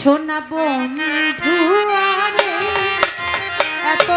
সোনা বন্ধু এত